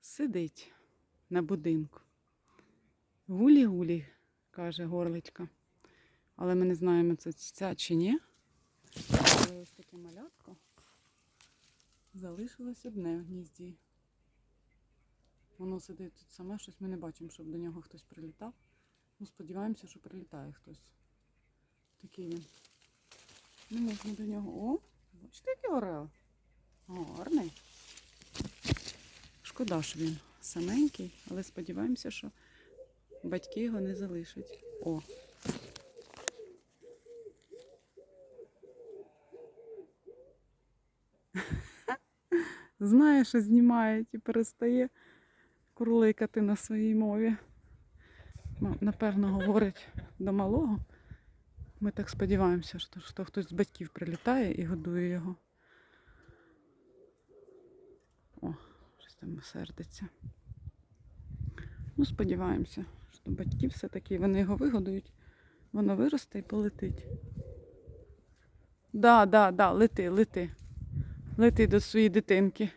сидить на будинку. Гулі-гулі, каже горличка. Але ми не знаємо, це ця чи ні. Але ось таке малятко залишилось одне в гнізді. Воно сидить тут саме, щось ми не бачимо, щоб до нього хтось прилітав. Ну, сподіваємося, що прилітає хтось. Такий він. Не можна до нього. О, бачите, який орел. Гарний. Шкода, що він саменький, але сподіваємося, що батьки його не залишать. О. Знає, що знімають і перестає курликати на своїй мові. Напевно, говорить до малого. Ми так сподіваємося, що хтось з батьків прилітає і годує його. О, щось сердиться. Ну, сподіваємося, що батьки все-таки вони його вигодують, воно виросте і полетить. Да, да, да, лети, лети. Лети до своєї дитинки.